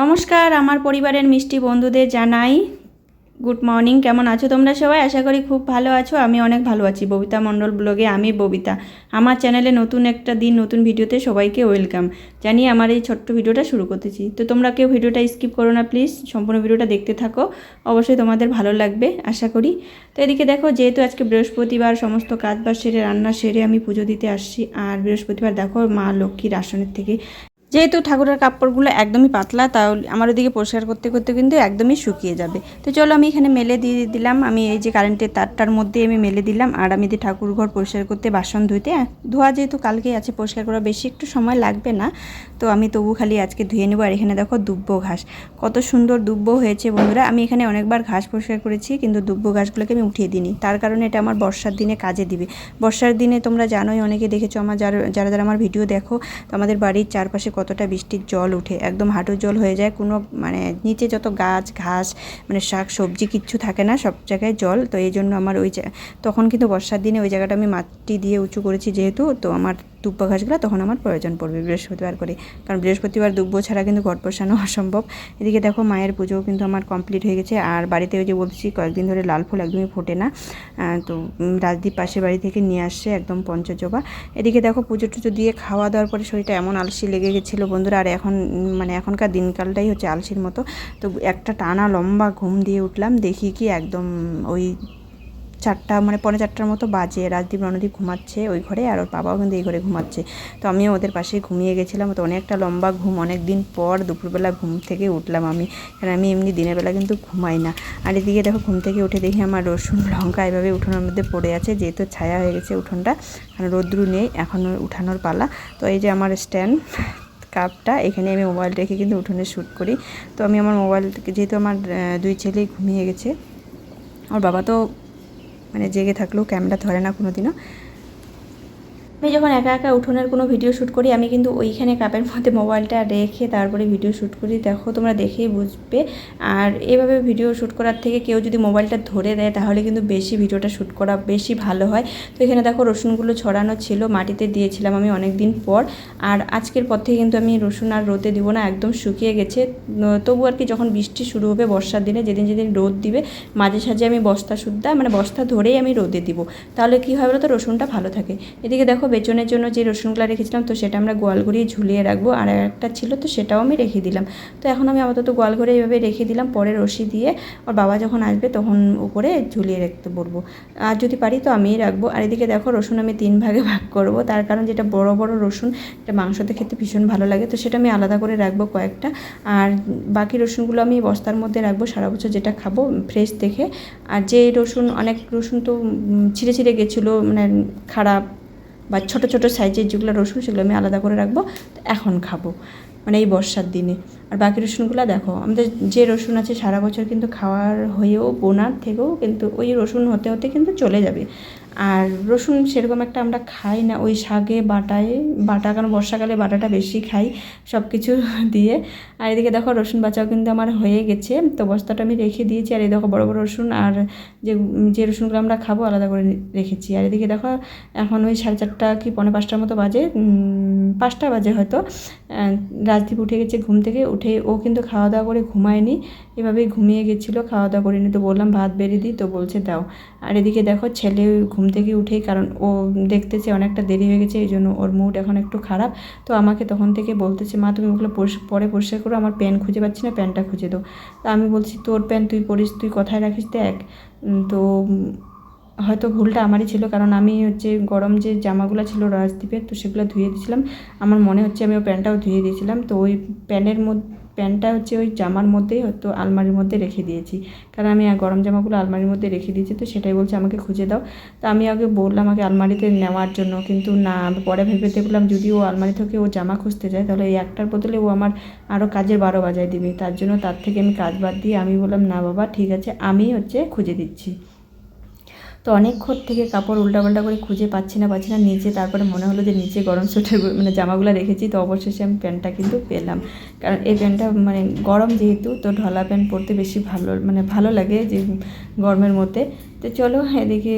নমস্কার, আমার পরিবারের মিষ্টি বন্ধুদের জানাই। গুড মর্নিং, কেমন আছো তোমরা সবাই? আশা করি খুব ভালো আছো। আমি অনেক ভালো আছি। ববিতা মণ্ডল ব্লগে আমি ববিতা। আমার চ্যানেলে নতুন একটা দিন, নতুন ভিডিওতে সবাইকে ওয়েলকাম। জানিয়ে আমার এই ছোট্ট ভিডিওটা শুরু করতেছি। তো তোমরা কেউ ভিডিওটা স্কিপ করো না, প্লিজ। সম্পূর্ণ ভিডিওটা দেখতে থাকো। অবশ্যই তোমাদের ভালো লাগবে, আশা করি। তো এদিকে দেখো, যেহেতু আজকে বৃহস্পতিবার, সমস্ত কাজ বাজ সেরে, রান্না সেরে আমি পুজো দিতে আসছি। আর বৃহস্পতিবার দেখো মা লক্ষ্মীর আসনের থেকে যেহেতু ঠাকুরের কাপড়গুলো একদমই পাতলা, তাহলে আমার ওদিকে পরিষ্কার করতে করতে কিন্তু একদমই শুকিয়ে যাবে। তো চলো আমি এখানে মেলে দিয়ে দিলাম। আমি এই যে কারেন্টের তারটার মধ্যে আমি মেলে দিলাম। আর আমি দিয়ে ঠাকুর ঘর পরিষ্কার করতে বাসন ধুইতে। ধোয়া যেহেতু কালকেই আছে, পরিষ্কার করা বেশি একটু সময় লাগবে না। তো আমি তবু খালি আজকে ধুয়ে নেব। আর এখানে দেখো দুব্বো ঘাস। কত সুন্দর দুব্বো হয়েছে বন্ধুরা। আমি এখানে অনেকবার ঘাস পরিষ্কার করেছি, কিন্তু দুব্বো ঘাসগুলোকে আমি উঠিয়ে দিইনি। তার কারণে এটা আমার বর্ষার দিনে কাজে দিবে। বর্ষার দিনে তোমরা জানোই, অনেকে দেখেছ আমার, যারা যারা যারা আমার ভিডিও দেখো, তো আমাদের বাড়ির চারপাশে কতটা বৃষ্টির জল উঠে একদম হাঁটুর জল হয়ে যায়, কোনো মানে নিচে যত গাছ, ঘাস মানে শাক, সবজি কিচ্ছু থাকে না, সব জায়গায় জল, তো এই জন্য আমার ওই তখন কিন্তু বর্ষার দিনে ওই জায়গাটা আমি মাটি দিয়ে উঁচু করেছি যেহেতু, তো আমার দুব্বা ঘাসগুলো তখন আমার প্রয়োজন পড়বে বৃহস্পতিবার করে। কারণ বৃহস্পতিবার দুব্ব ছাড়া কিন্তু ঘট বসানো অসম্ভব। এদিকে দেখো মায়ের পুজোও কিন্তু আমার কমপ্লিট হয়ে গেছে। আর বাড়িতে ওই যে বলছি কয়েকদিন ধরে লাল ফুল একদমই ফোটে না। তো উম, রাজদীপ পাশের বাড়ি থেকে নিয়ে আসছে একদম পঞ্চজবা। এদিকে দেখো পুজো টুজো দিয়ে খাওয়া দাওয়ার পরে শরীরটা এমন আলসি লেগে গেছিল বন্ধুরা। আর এখন মানে এখনকার দিনকালটাই হচ্ছে আলসির মতো। তো একটা টানা লম্বা ঘুম দিয়ে উঠলাম। দেখি কি একদম ওই চারটা মানে পৌনে চারটার মতো বাজে। রাজদীপ, রণদীপ ঘুমাচ্ছে ওই ঘরে আর ওর বাবাও কিন্তু এই ঘরে ঘুমাচ্ছে। তো আমিও ওদের পাশে ঘুমিয়ে গেছিলাম। তো অনেকটা লম্বা ঘুম অনেক দিন পর দুপুরবেলা ঘুম থেকে উঠলাম আমি। কারণ আমি এমনি দিনের বেলা কিন্তু ঘুমাই না। আর এদিকে দেখো ঘুম থেকে উঠে দেখি আমার রসুন লঙ্কা এভাবে উঠোনের মধ্যে পড়ে আছে, যেহেতু ছায়া হয়ে গেছে উঠোনটা। কারণ রোদ্রু নেই, এখন উঠানোর পালা। তো এই যে আমার স্ট্যান্ড কাপটা, এখানে আমি মোবাইল রেখে কিন্তু উঠোনে শ্যুট করি। তো আমি আমার মোবাইল, যেহেতু আমার দুই ছেলেই ঘুমিয়ে গেছে। ওর বাবা তো মানে জেগে থাকলেও ক্যামেরা ধরে না কোনো দিনও আমি যখন একা একা উঠোনের কোনো ভিডিও শ্যুট করি, আমি কিন্তু ওইখানে কাপের মধ্যে মোবাইলটা রেখে তারপরে ভিডিও শ্যুট করি। দেখো, তোমরা দেখেই বুঝবে। আর এভাবে ভিডিও শ্যুট করার থেকে কেউ যদি মোবাইলটা ধরে দেয়, তাহলে কিন্তু বেশি ভিডিওটা শ্যুট করা বেশি ভালো হয়। তো এখানে দেখো, রসুনগুলো ছড়ানো ছিল, মাটিতে দিয়েছিলাম আমি অনেক দিন পর। আর আজকের পর থেকে কিন্তু আমি রসুন আর রোদে দিব না, একদম শুকিয়ে গেছে। তবু আর কি যখন বৃষ্টি শুরু হবে বর্ষার দিনে, যেদিন যেদিন রোদ দিবে, মাঝে সাঝে আমি বস্তা সুদ্ধা মানে বস্তা ধরেই আমি রোদে দিব। তাহলে কী হয় বলো তো রসুনটা ভালো থাকে। এদিকে দেখো বেচনের জন্য যে রসুনগুলো রেখেছিলাম, তো সেটা আমরা গোয়াল ঘরেই ঝুলিয়ে রাখব। আর একটা ছিল তো সেটাও আমি রেখে দিলাম। তো এখন আমি আপাতত গোয়াল ঘরে এইভাবে রেখে দিলাম, পরে রশি দিয়ে ওর বাবা যখন আসবে তখন উপরে ঝুলিয়ে রাখতে বলব। আর যদি পারি তো আমিই রাখব। আর এদিকে দেখো রসুন আমি তিন ভাগে ভাগ করব। তার কারণ যেটা বড় বড় রসুন, এটা মাংসতে খেতে ভীষণ ভালো লাগে, তো সেটা আমি আলাদা করে রাখব কয়েকটা। আর বাকি রসুনগুলো আমি বস্তার মধ্যে রাখব, সারা বছর যেটা খাব ফ্রেশ দেখে। আর যে রসুন, অনেক রসুন তো ছিঁড়ে ছিঁড়ে গেছিল মানে খারাপ বা ছোট ছোট সাইজের যেগুলো রসুন সেগুলো আমি আলাদা করে রাখব। এখন খাব। মানে এই বর্ষার দিনে। আর বাকি রসুনগুলো দেখো, আমাদের যে রসুন আছে সারা বছর কিন্তু খাওয়ার হয়েও, বোনার থেকেও কিন্তু ওই রসুন হতে হতে কিন্তু চলে যাবে। আর রসুন সেরকম একটা আমরা খাই না, ওই শাকে, বাটায়, বাটা, কারণ বর্ষাকালে বাটাটা বেশি খাই সব কিছু দিয়ে। আর এদিকে দেখো রসুন বাঁচাও কিন্তু আমার হয়ে গেছে, তো বস্তাটা আমি রেখে দিয়েছি। আর এই দেখো বড় বড় রসুন আর যে যে রসুনগুলো আমরা খাব আলাদা করে রেখেছি। আর এদিকে দেখো এখন ওই সাড়ে চারটা কি পনেরো পাঁচটার মতো বাজে পাঁচটা বাজে হয়তো। রাজদীপ উঠে গেছে, ঘুম থেকে উঠে ও কিন্তু খাওয়া দাওয়া করে ঘুমায়নি। এভাবেই ঘুমিয়ে গেছিল খাওয়া দাওয়া করিনি তো বললাম, ভাত বেরিয়ে দিই। তো বলছে, দাও। আর এদিকে দেখো, ছেলে ঘুম থেকে উঠেই কারণ ও দেখতেছে অনেকটা দেরি হয়ে গেছে, এই জন্য ওর মুড এখন একটু খারাপ। তো আমাকে তখন থেকে বলতেছে, মা, তুমি ওগুলো পরে পরিষ্কার করো, আমার প্যান খুঁজে পাচ্ছি না প্যানটা খুঁজে দাও। তা আমি বলছি, তোর প্যান তুই পরিস তুই কোথায় রাখিস দেখ। তো হয়তো ভুলটা আমারই ছিল, কারণ আমি হচ্ছে গরম যে জামাগুলো ছিল রাজদ্বীপের তো সেগুলো ধুয়ে দিয়েছিলাম। আমার মনে হচ্ছে আমি ওই প্যান্টটাও ধুয়ে দিয়েছিলাম। তো ওই প্যান্টের মধ্যে, প্যান্টটা হচ্ছে ওই জামার মধ্যেই হয়তো আলমারির মধ্যে রেখে দিয়েছি। কারণ আমি গরম জামাগুলো আলমারির মধ্যে রেখে দিয়েছি, তো সেটাই বলছে আমাকে খুঁজে দাও। তো আমি আগে বললাম আমাকে আলমারিতে নেওয়ার জন্য, কিন্তু না পরে ভেবে দেখলাম যদি ও আলমারি থেকে ও জামা খুঁজতে যায়, তাহলে এই একটার বদলে ও আমার আরও কাজের বারো বাজায় দিবে। তার জন্য তার থেকে আমি কাজ বাদ দিয়ে আমি বললাম, না বাবা, ঠিক আছে, আমি হচ্ছে খুঁজে দিচ্ছি। তো অনেকক্ষণ থেকে কাপড় উল্টাপাল্টা করে খুঁজে পাচ্ছি না পাচ্ছি না। নিচে তারপরে মনে হলো যে নিচে গরম সোয়েটার মানে জামাগুলো রেখেছি, তো অবশেষে আমি প্যান্টটা কিন্তু পেলাম। কারণ এই প্যান্টটা মানে গরম যেহেতু, তো ঢলা প্যান্ট পরতে বেশি ভালো মানে ভালো লাগে যে গরমের মধ্যে। তো চলো এদিকে